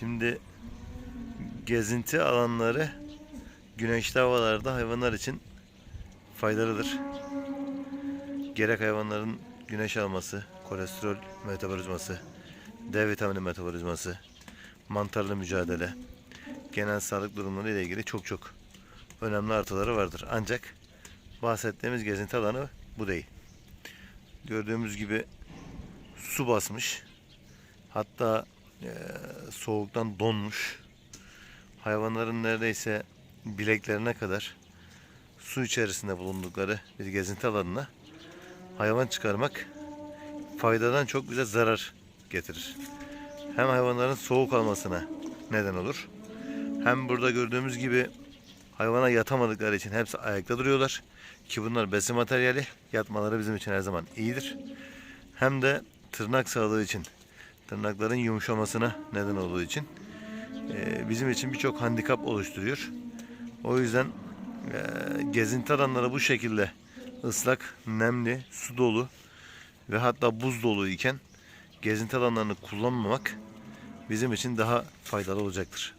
Şimdi gezinti alanları güneşli havalarda hayvanlar için faydalıdır. Gerek hayvanların güneş alması, kolesterol metabolizması, D vitamini metabolizması, mantarla mücadele, genel sağlık durumları ile ilgili çok çok önemli artıları vardır. Ancak bahsettiğimiz gezinti alanı bu değil. Gördüğümüz gibi su basmış. Hatta eee, soğuktan donmuş. Hayvanların neredeyse bileklerine kadar su içerisinde bulundukları bir gezinti alanına hayvan çıkarmak faydadan çok bize zarar getirir. Hem hayvanların soğuk almasına neden olur. Hem burada gördüğümüz gibi hayvana yatamadıkları için hepsi ayakta duruyorlar. Ki bunlar besin materyali. Yatmaları bizim için her zaman iyidir. Hem de tırnak sağlığı için, tırnakların yumuşamasına neden olduğu için e, bizim için birçok handikap oluşturuyor. O yüzden e, gezinti alanları bu şekilde ıslak, nemli, su dolu ve hatta buz dolu iken gezinti alanlarını kullanmamak bizim için daha faydalı olacaktır.